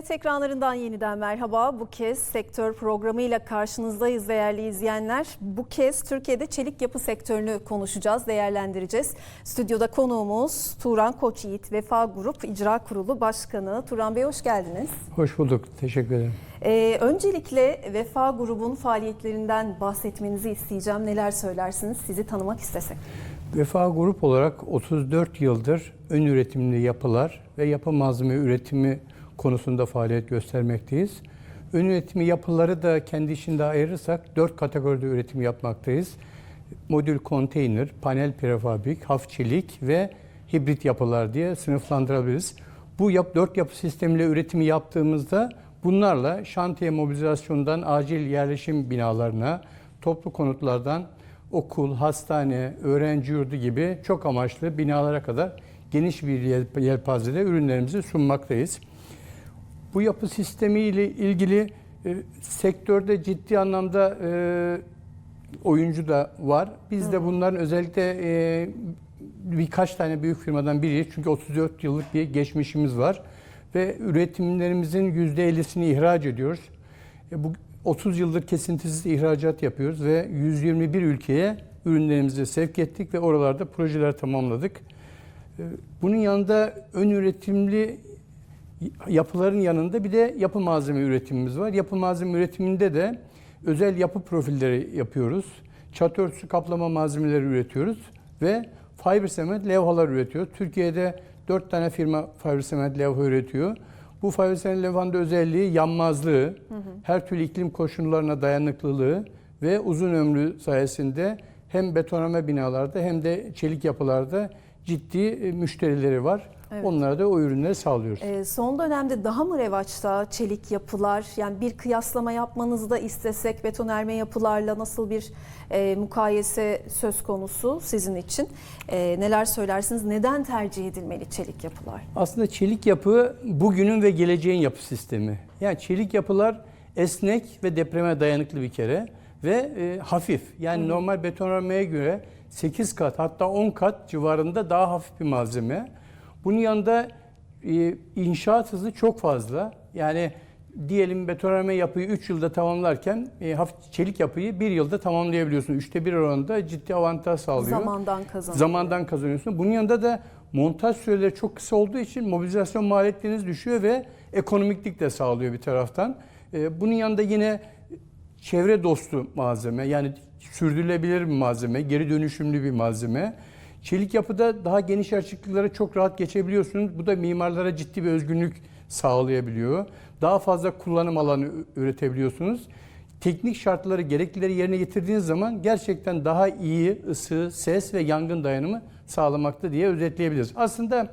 TRT ekranlarından yeniden merhaba. Bu kez sektör programıyla karşınızdayız değerli izleyenler. Bu kez Türkiye'de çelik yapı sektörünü konuşacağız, değerlendireceğiz. Stüdyoda konuğumuz Turan Koçyiğit, Vefa Grup İcra Kurulu Başkanı. Turan Bey hoş geldiniz. Hoş bulduk. Teşekkür ederim. Ee, öncelikle Vefa Grubun faaliyetlerinden bahsetmenizi isteyeceğim. Neler söylersiniz sizi tanımak istesek? Vefa Grup olarak 34 yıldır ön üretimli yapılar ve yapı malzeme üretimi konusunda faaliyet göstermekteyiz. Ön üretimi yapıları da kendi içinde ayırırsak 4 kategoride üretim yapmaktayız. Modül konteyner, panel prefabrik, haf çelik ve hibrit yapılar diye sınıflandırabiliriz. Bu yap, 4 yapı sistemiyle üretimi yaptığımızda bunlarla şantiye mobilizasyondan acil yerleşim binalarına, toplu konutlardan okul, hastane, öğrenci yurdu gibi çok amaçlı binalara kadar geniş bir yel- yelpazede ürünlerimizi sunmaktayız. Bu yapı sistemi ile ilgili e, sektörde ciddi anlamda e, oyuncu da var. Biz de bunların özellikle e, birkaç tane büyük firmadan biriyiz. Çünkü 34 yıllık bir geçmişimiz var. Ve üretimlerimizin %50'sini ihraç ediyoruz. E, bu 30 yıldır kesintisiz ihracat yapıyoruz ve 121 ülkeye ürünlerimizi sevk ettik ve oralarda projeler tamamladık. E, Bunun yanında ön üretimli yapıların yanında bir de yapı malzeme üretimimiz var. Yapı malzeme üretiminde de özel yapı profilleri yapıyoruz. Çat örtüsü kaplama malzemeleri üretiyoruz ve fiber cement levhalar üretiyoruz. Türkiye'de 4 tane firma fiber cement levha üretiyor. Bu fiber cement levhanın özelliği yanmazlığı, her türlü iklim koşullarına dayanıklılığı ve uzun ömrü sayesinde hem betonarme binalarda hem de çelik yapılarda ciddi e, müşterileri var. Evet. Onlara da o ürünleri sağlıyoruz. Ee, son dönemde daha mı revaçta çelik yapılar? Yani bir kıyaslama yapmanızı da istesek betonerme yapılarla nasıl bir e, mukayese söz konusu sizin için? E, neler söylersiniz? Neden tercih edilmeli çelik yapılar? Aslında çelik yapı bugünün ve geleceğin yapı sistemi. Yani çelik yapılar esnek ve depreme dayanıklı bir kere ve e, hafif. Yani normal betonarmeye göre 8 kat hatta 10 kat civarında daha hafif bir malzeme. Bunun yanında e, inşaat hızı çok fazla. Yani diyelim betonarme yapıyı 3 yılda tamamlarken e, hafif çelik yapıyı 1 yılda tamamlayabiliyorsun. Üçte bir oranında ciddi avantaj sağlıyor. Zamandan kazanılıyor. Zamandan kazanıyorsun. Bunun yanında da montaj süreleri çok kısa olduğu için mobilizasyon maliyetleriniz düşüyor ve ekonomiklik de sağlıyor bir taraftan. Ee, Bunun yanında yine çevre dostu malzeme yani sürdürülebilir bir malzeme, geri dönüşümlü bir malzeme. Çelik yapıda daha geniş açıklıklara çok rahat geçebiliyorsunuz. Bu da mimarlara ciddi bir özgünlük sağlayabiliyor. Daha fazla kullanım alanı üretebiliyorsunuz. Teknik şartları, gereklileri yerine getirdiğiniz zaman gerçekten daha iyi ısı, ses ve yangın dayanımı sağlamakta diye özetleyebiliriz. Aslında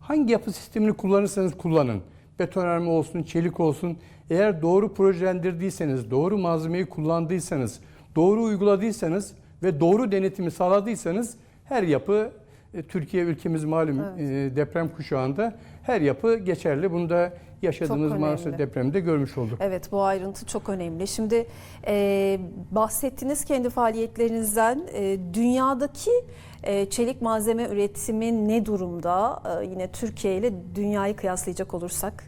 hangi yapı sistemini kullanırsanız kullanın. Betonarme olsun, çelik olsun. Eğer doğru projelendirdiyseniz, doğru malzemeyi kullandıysanız, doğru uyguladıysanız ve doğru denetimi sağladıysanız her yapı e, Türkiye ülkemiz malum e, deprem kuşağında her yapı geçerli. Bunu da yaşadığımız maalesef depremde görmüş olduk. Evet bu ayrıntı çok önemli. Şimdi e, bahsettiniz kendi faaliyetlerinizden. E, dünyadaki e, çelik malzeme üretimi ne durumda? E, yine Türkiye ile dünyayı kıyaslayacak olursak.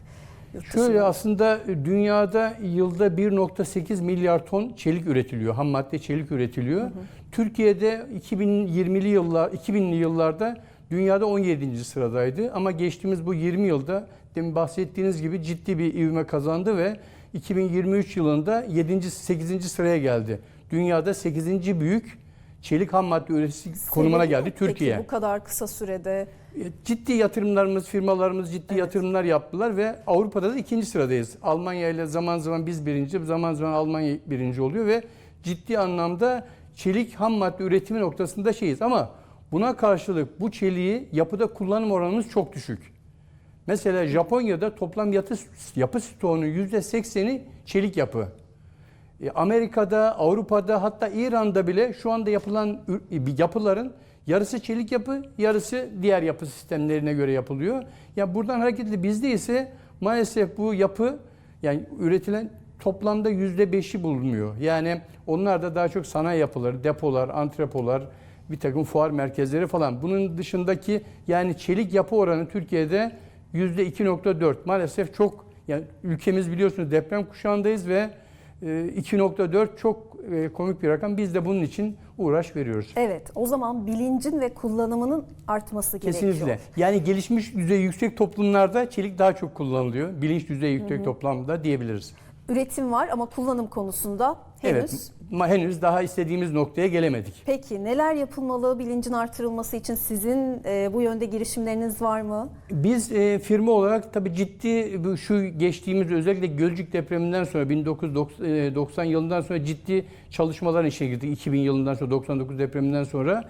Şöyle aslında dünyada yılda 1.8 milyar ton çelik üretiliyor. Ham madde çelik üretiliyor. Türkiye'de 2020'li yıllar 2000'li yıllarda dünyada 17. sıradaydı ama geçtiğimiz bu 20 yılda demin bahsettiğiniz gibi ciddi bir ivme kazandı ve 2023 yılında 7. 8. sıraya geldi. Dünyada 8. büyük çelik ham madde üreticisi konumuna geldi ne Türkiye. Peki bu kadar kısa sürede E, Ciddi yatırımlarımız, firmalarımız ciddi Evet. yatırımlar yaptılar ve Avrupa'da da ikinci sıradayız. Almanya ile zaman zaman biz birinci, zaman zaman Almanya birinci oluyor ve ciddi anlamda çelik ham madde üretimi noktasında şeyiz. Ama buna karşılık bu çeliği yapıda kullanım oranımız çok düşük. Mesela Japonya'da toplam yatı, yapı stoğunun %80'i çelik yapı. E, Amerika'da, Avrupa'da hatta İran'da bile şu anda yapılan bir yapıların yarısı çelik yapı, yarısı diğer yapı sistemlerine göre yapılıyor. Ya buradan hareketle bizde ise maalesef bu yapı yani üretilen toplamda yüzde beşi bulunmuyor. Yani onlar da daha çok sanayi yapıları, depolar, antrepolar, bir takım fuar merkezleri falan. Bunun dışındaki yani çelik yapı oranı Türkiye'de yüzde 2.4. Maalesef çok Yani ülkemiz biliyorsunuz deprem kuşağındayız ve e, 2.4 çok e, komik bir rakam. Biz de bunun için uğraş veriyoruz. Evet, o zaman bilincin ve kullanımının artması gerekiyor. Kesinlikle. Yani gelişmiş düzey yüksek toplumlarda çelik daha çok kullanılıyor. Bilinç düzeyi yüksek toplumda diyebiliriz. Üretim var ama kullanım konusunda henüz. Evet. Henüz daha istediğimiz noktaya gelemedik. Peki neler yapılmalı bilincin artırılması için sizin e, bu yönde girişimleriniz var mı? Biz e, firma olarak tabii ciddi bu şu geçtiğimiz özellikle Gölcük depreminden sonra 1990 yılından sonra ciddi çalışmalar işe girdik. 2000 yılından sonra 99 depreminden sonra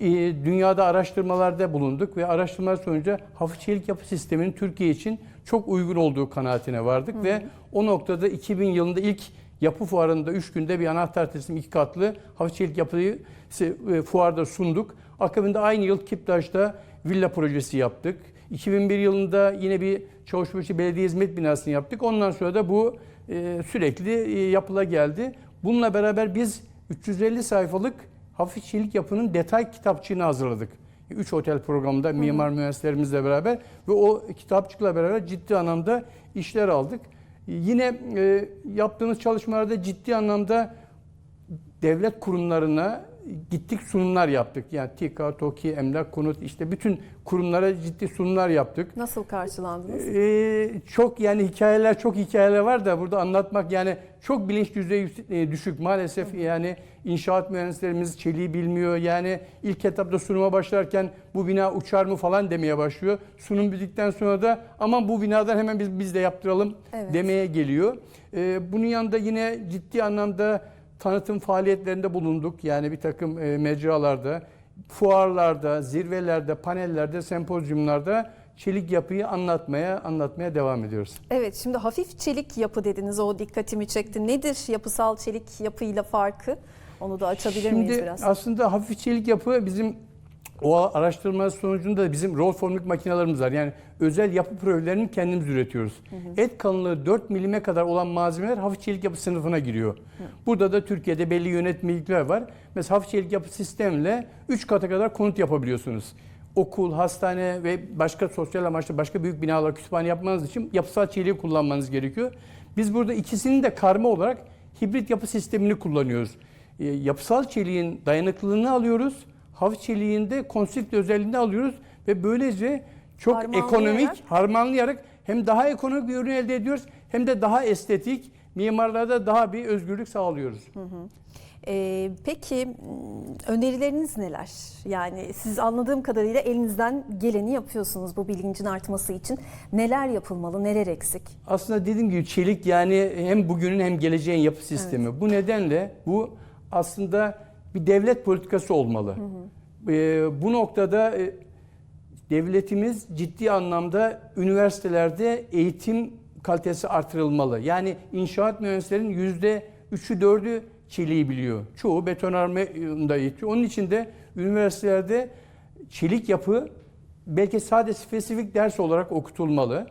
e, dünyada araştırmalarda bulunduk ve araştırmalar sonucu hafif çelik yapı sisteminin Türkiye için çok uygun olduğu kanaatine vardık ve o noktada 2000 yılında ilk yapı fuarında 3 günde bir anahtar teslim iki katlı hafif çelik yapıyı e, fuarda sunduk. Akabinde aynı yıl Kiptaş'ta villa projesi yaptık. 2001 yılında yine bir Çavuşbaşı Belediye Hizmet Binası'nı yaptık. Ondan sonra da bu e, sürekli e, yapıla geldi. Bununla beraber biz 350 sayfalık hafif çelik yapının detay kitapçığını hazırladık. 3 otel programında mimar mühendislerimizle beraber ve o kitapçıkla beraber ciddi anlamda işler aldık. Yine e, yaptığımız çalışmalarda ciddi anlamda devlet kurumlarına gittik sunumlar yaptık. Yani TİKA, TOKİ, Emlak, Konut işte bütün kurumlara ciddi sunumlar yaptık. Nasıl karşılandınız? Ee, çok yani hikayeler çok hikayeler var da burada anlatmak yani çok bilinç düzeyi e, düşük maalesef yani inşaat mühendislerimiz çeliği bilmiyor yani ilk etapta sunuma başlarken bu bina uçar mı falan demeye başlıyor sunum bittikten sonra da aman bu binadan hemen biz biz de yaptıralım Evet. demeye geliyor Ee, bunun yanında yine ciddi anlamda tanıtım faaliyetlerinde bulunduk yani bir takım e, mecralarda fuarlarda, zirvelerde, panellerde, sempozyumlarda çelik yapıyı anlatmaya anlatmaya devam ediyoruz. Evet şimdi hafif çelik yapı dediniz o dikkatimi çekti. Nedir yapısal çelik yapıyla farkı? Onu da açabilir miyiz Şimdi biraz? aslında hafif çelik yapı bizim o araştırma sonucunda bizim roll formluk makinelerimiz var. Yani özel yapı projelerini kendimiz üretiyoruz. Et kalınlığı 4 milime kadar olan malzemeler hafif çelik yapı sınıfına giriyor. Burada da Türkiye'de belli yönetmelikler var. Mesela hafif çelik yapı sistemle 3 kata kadar konut yapabiliyorsunuz. Okul, hastane ve başka sosyal amaçlı başka büyük binalar, kütüphane yapmanız için yapısal çeliği kullanmanız gerekiyor. Biz burada ikisinin de karma olarak hibrit yapı sistemini kullanıyoruz. E, yapısal çeliğin dayanıklılığını alıyoruz. Hafif çeliğin de konstrüktif özelliğini alıyoruz ve böylece çok Harmanlayarak. ekonomik, harmanlayarak hem daha ekonomik bir ürün elde ediyoruz hem de daha estetik, mimarlarda daha bir özgürlük sağlıyoruz. Ee, peki önerileriniz neler? Yani siz anladığım kadarıyla elinizden geleni yapıyorsunuz bu bilincin artması için. Neler yapılmalı, neler eksik? Aslında dediğim gibi çelik yani hem bugünün hem geleceğin yapı sistemi. Bu nedenle bu aslında bir devlet politikası olmalı. Ee, bu noktada e, devletimiz ciddi anlamda üniversitelerde eğitim kalitesi artırılmalı. Yani inşaat mühendislerinin yüzde üçü dördü çeliği biliyor. Çoğu betonarmada eğitiyor. Onun için de üniversitelerde çelik yapı belki sadece spesifik ders olarak okutulmalı.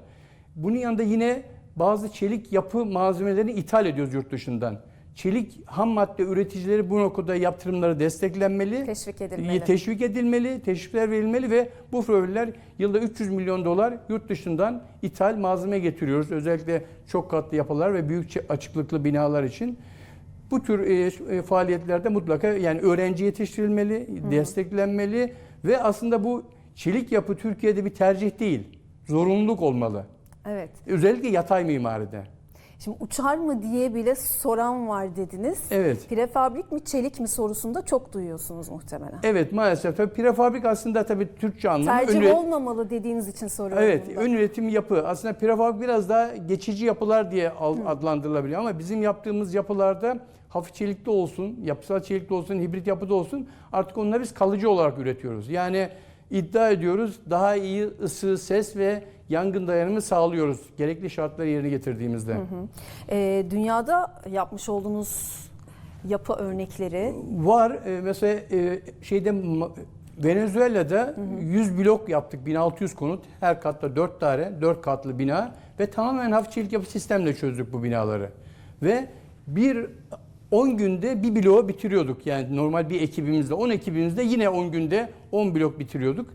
Bunun yanında yine bazı çelik yapı malzemelerini ithal ediyoruz yurt dışından. Çelik ham madde üreticileri bu noktada yaptırımları desteklenmeli. Teşvik edilmeli. Teşvik edilmeli, teşvikler verilmeli ve bu projeler yılda 300 milyon dolar yurt dışından ithal malzeme getiriyoruz. Özellikle çok katlı yapılar ve büyük açıklıklı binalar için. Bu tür e, e, faaliyetlerde mutlaka yani öğrenci yetiştirilmeli, desteklenmeli ve aslında bu çelik yapı Türkiye'de bir tercih değil, zorunluluk olmalı. Evet. Özellikle yatay mimaride. Şimdi uçar mı diye bile soran var dediniz. Evet. Prefabrik mi çelik mi sorusunda çok duyuyorsunuz muhtemelen. Evet maalesef tabii prefabrik aslında tabii Türkçe anlamı Tercih ön olmamalı dediğiniz için soruyorum. Evet, bunu da. ön üretim yapı. Aslında prefabrik biraz daha geçici yapılar diye adlandırılabiliyor ama bizim yaptığımız yapılarda hafif çelikli olsun, yapısal çelikli olsun, hibrit yapıda olsun artık onları biz kalıcı olarak üretiyoruz. Yani iddia ediyoruz daha iyi ısı, ses ve yangın dayanımı sağlıyoruz gerekli şartları yerine getirdiğimizde. Ee, dünyada yapmış olduğunuz yapı örnekleri Var e, mesela e, şeyde Venezuela'da 100 blok yaptık 1600 konut her katta 4 tane 4 katlı bina ve tamamen hafif çelik yapı sistemle çözdük bu binaları. Ve bir 10 günde bir bloğu bitiriyorduk. Yani normal bir ekibimizde 10 ekibimizde yine 10 günde 10 blok bitiriyorduk.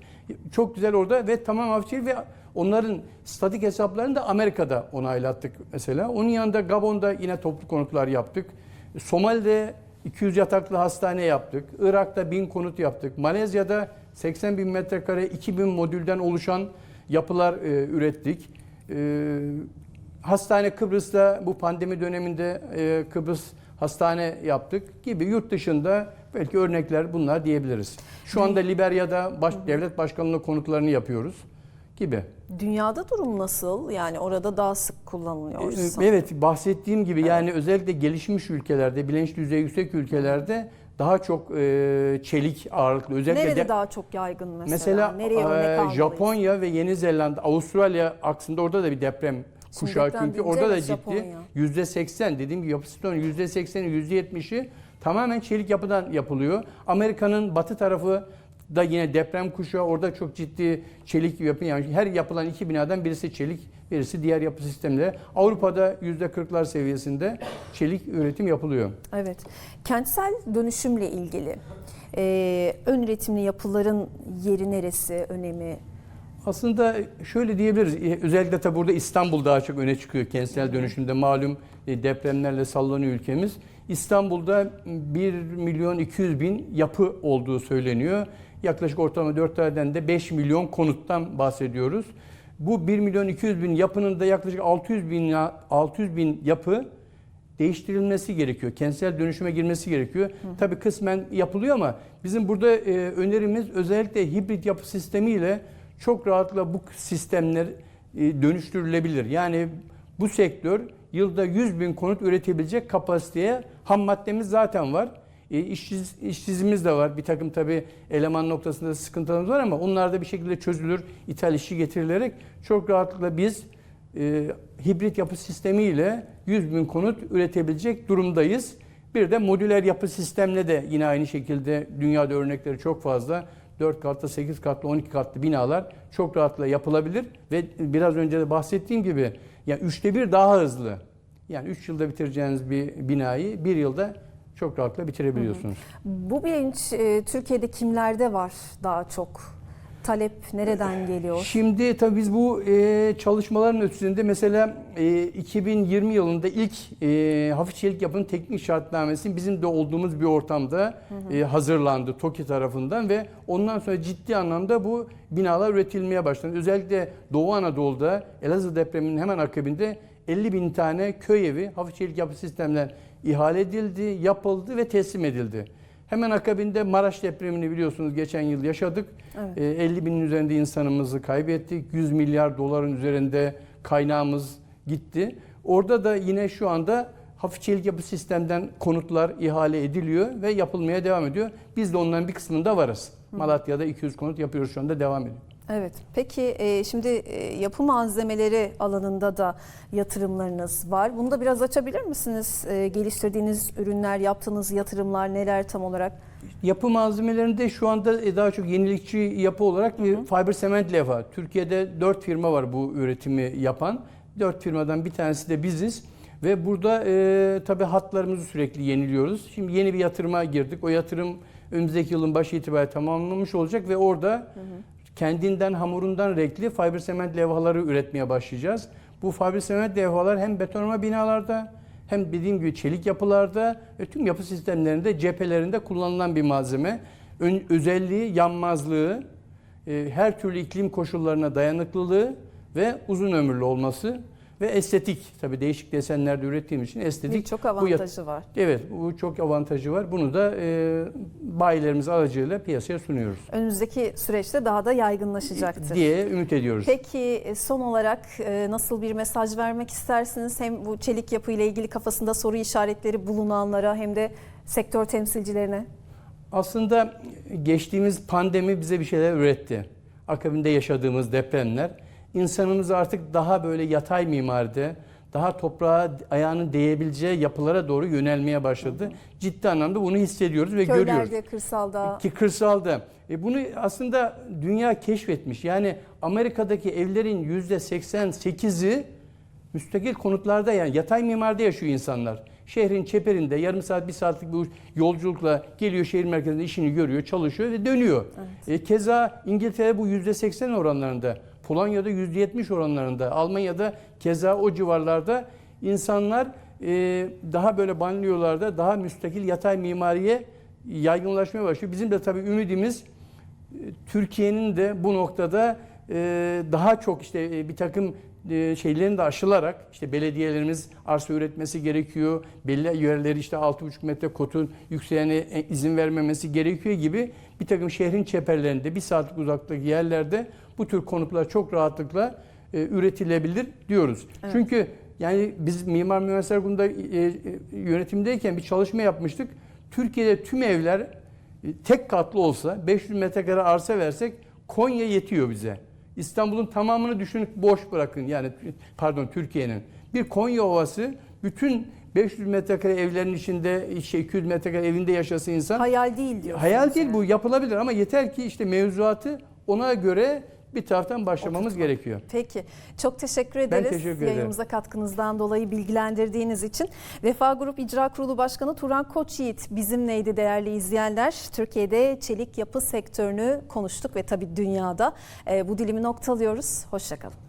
Çok güzel orada ve tamam hafif çelik ve Onların statik hesaplarını da Amerika'da onaylattık mesela. Onun yanında Gabon'da yine toplu konutlar yaptık. Somali'de 200 yataklı hastane yaptık. Irak'ta 1000 konut yaptık. Malezya'da 80 bin metrekare 2000 modülden oluşan yapılar e, ürettik. E, hastane Kıbrıs'ta bu pandemi döneminde e, Kıbrıs hastane yaptık gibi yurt dışında belki örnekler bunlar diyebiliriz. Şu anda Liberya'da baş, devlet başkanlığı konutlarını yapıyoruz gibi. Dünyada durum nasıl? Yani orada daha sık kullanılıyor. Ee. Evet bahsettiğim gibi yani özellikle gelişmiş ülkelerde, bilinç düzeyi yüksek ülkelerde daha çok e, çelik ağırlıklı özellikle Nerede de- daha çok yaygın mesela? mesela Nereye e? Japonya ve Yeni Zelanda, Avustralya aksında orada da bir deprem kuşağı deprem çünkü orada da evet, ciddi yüzde seksen dediğim gibi yapı stoğunun yüzde sekseni yüzde yetmişi tamamen çelik yapıdan yapılıyor. Amerika'nın batı tarafı da yine deprem kuşağı orada çok ciddi çelik yapı yani her yapılan iki binadan birisi çelik birisi diğer yapı sistemleri. Avrupa'da yüzde kırklar seviyesinde çelik üretim yapılıyor. Evet. Kentsel dönüşümle ilgili e, ön üretimli yapıların yeri neresi, önemi? Aslında şöyle diyebiliriz. e, Özellikle tabi burada İstanbul daha çok öne çıkıyor kentsel dönüşümde. Malum e, depremlerle sallanıyor ülkemiz. İstanbul'da 1 milyon 200 bin yapı olduğu söyleniyor. Yaklaşık ortalama 4 aydan de 5 milyon konuttan bahsediyoruz. Bu 1 milyon 200 bin yapının da yaklaşık 600 bin 600 bin yapı değiştirilmesi gerekiyor. Kentsel dönüşüme girmesi gerekiyor. Tabii kısmen yapılıyor ama bizim burada e, önerimiz özellikle hibrit yapı sistemiyle çok rahatla bu sistemler e, dönüştürülebilir. Yani bu sektör yılda 100 bin konut üretebilecek kapasiteye ham maddemiz zaten var. E, işsiz, işsizimiz de var. Bir takım tabii eleman noktasında sıkıntılarımız var ama onlar da bir şekilde çözülür. İthal işçi getirilerek çok rahatlıkla biz e, hibrit yapı sistemiyle 100 bin konut üretebilecek durumdayız. Bir de modüler yapı sistemle de yine aynı şekilde dünyada örnekleri çok fazla. 4 katlı, 8 katlı, 12 katlı binalar çok rahatla yapılabilir ve biraz önce de bahsettiğim gibi yani üçte bir daha hızlı. Yani 3 yılda bitireceğiniz bir binayı bir yılda çok rahatla bitirebiliyorsunuz. Bu bilinç e, Türkiye'de kimlerde var daha çok? Talep nereden geliyor? Şimdi tabii biz bu e, çalışmaların ötesinde mesela e, 2020 yılında ilk e, hafif çelik yapının teknik şartnamesi bizim de olduğumuz bir ortamda e, hazırlandı TOKİ tarafından ve ondan sonra ciddi anlamda bu binalar üretilmeye başlandı. Özellikle Doğu Anadolu'da Elazığ depreminin hemen akabinde 50 bin tane köy evi hafif çelik yapı sistemler ihale edildi, yapıldı ve teslim edildi. Hemen akabinde Maraş depremini biliyorsunuz geçen yıl yaşadık. Evet. E, 50 binin üzerinde insanımızı kaybettik. 100 milyar doların üzerinde kaynağımız gitti. Orada da yine şu anda hafif çelik yapı sistemden konutlar ihale ediliyor ve yapılmaya devam ediyor. Biz de onların bir kısmında varız. Malatya'da 200 konut yapıyoruz şu anda devam ediyor. Evet. Peki e, şimdi e, yapı malzemeleri alanında da yatırımlarınız var. Bunu da biraz açabilir misiniz? E, geliştirdiğiniz ürünler, yaptığınız yatırımlar neler tam olarak? Yapı malzemelerinde şu anda e, daha çok yenilikçi yapı olarak bir fiber sement levha. Türkiye'de 4 firma var bu üretimi yapan. 4 firmadan bir tanesi de biziz. Ve burada e, tabii hatlarımızı sürekli yeniliyoruz. Şimdi yeni bir yatırıma girdik. O yatırım önümüzdeki yılın başı itibariyle tamamlanmış olacak ve orada kendinden hamurundan renkli fiber sement levhaları üretmeye başlayacağız. Bu fiber sement levhalar hem betonarme binalarda hem dediğim gibi çelik yapılarda ve tüm yapı sistemlerinde cephelerinde kullanılan bir malzeme. Ön- özelliği yanmazlığı, e, her türlü iklim koşullarına dayanıklılığı ve uzun ömürlü olması ve estetik. Tabii değişik desenlerde ürettiğim için estetik. Birçok bu yat- avantajı var. Evet, bu çok avantajı var. Bunu da e, bayilerimiz aracılığıyla piyasaya sunuyoruz Önümüzdeki süreçte daha da yaygınlaşacaktır. diye ümit ediyoruz. Peki e, son olarak e, nasıl bir mesaj vermek istersiniz? Hem bu çelik yapı ile ilgili kafasında soru işaretleri bulunanlara hem de sektör temsilcilerine. Aslında geçtiğimiz pandemi bize bir şeyler üretti. Akabinde yaşadığımız depremler insanımız artık daha böyle yatay mimaride, daha toprağa ayağının değebileceği yapılara doğru yönelmeye başladı. Ciddi anlamda bunu hissediyoruz ve görüyoruz. Köylerde, kırsalda. Ki kırsalda. E bunu aslında dünya keşfetmiş. Yani Amerika'daki evlerin yüzde 88'i müstakil konutlarda yani yatay mimarda yaşıyor insanlar. Şehrin çeperinde yarım saat bir saatlik bir yolculukla geliyor şehir merkezinde işini görüyor, çalışıyor ve dönüyor. E, keza İngiltere bu yüzde 80 oranlarında Polonya'da %70 oranlarında, Almanya'da keza o civarlarda insanlar e, daha böyle banliyölarda daha müstakil yatay mimariye yaygınlaşmaya başlıyor. Bizim de tabii ümidimiz e, Türkiye'nin de bu noktada e, daha çok işte e, bir takım e, şeylerin de aşılarak işte belediyelerimiz arsa üretmesi gerekiyor. Belli yerleri işte 6,5 metre kotun yükseğine e, izin vermemesi gerekiyor gibi bir takım şehrin çeperlerinde bir saatlik uzaklıktaki yerlerde bu tür konutlar çok rahatlıkla e, üretilebilir diyoruz. Evet. Çünkü yani biz Mimar Mühendisler Kurulu'nda e, e, yönetimdeyken bir çalışma yapmıştık. Türkiye'de tüm evler e, tek katlı olsa 500 metrekare arsa versek Konya yetiyor bize. İstanbul'un tamamını düşünün boş bırakın yani pardon Türkiye'nin. Bir Konya Ovası bütün 500 metrekare evlerin içinde işte 200 metrekare evinde yaşasın insan. Hayal değil diyor. Hayal değil bu yapılabilir ama yeter ki işte mevzuatı ona göre bir taraftan başlamamız Oturtmak. gerekiyor. Peki. Çok teşekkür ederiz. teşekkür ederim. Yayınımıza katkınızdan dolayı bilgilendirdiğiniz için. Vefa Grup İcra Kurulu Başkanı Turan Koçyiğit bizimleydi değerli izleyenler. Türkiye'de çelik yapı sektörünü konuştuk ve tabii dünyada. Ee, bu dilimi noktalıyoruz. Hoşçakalın.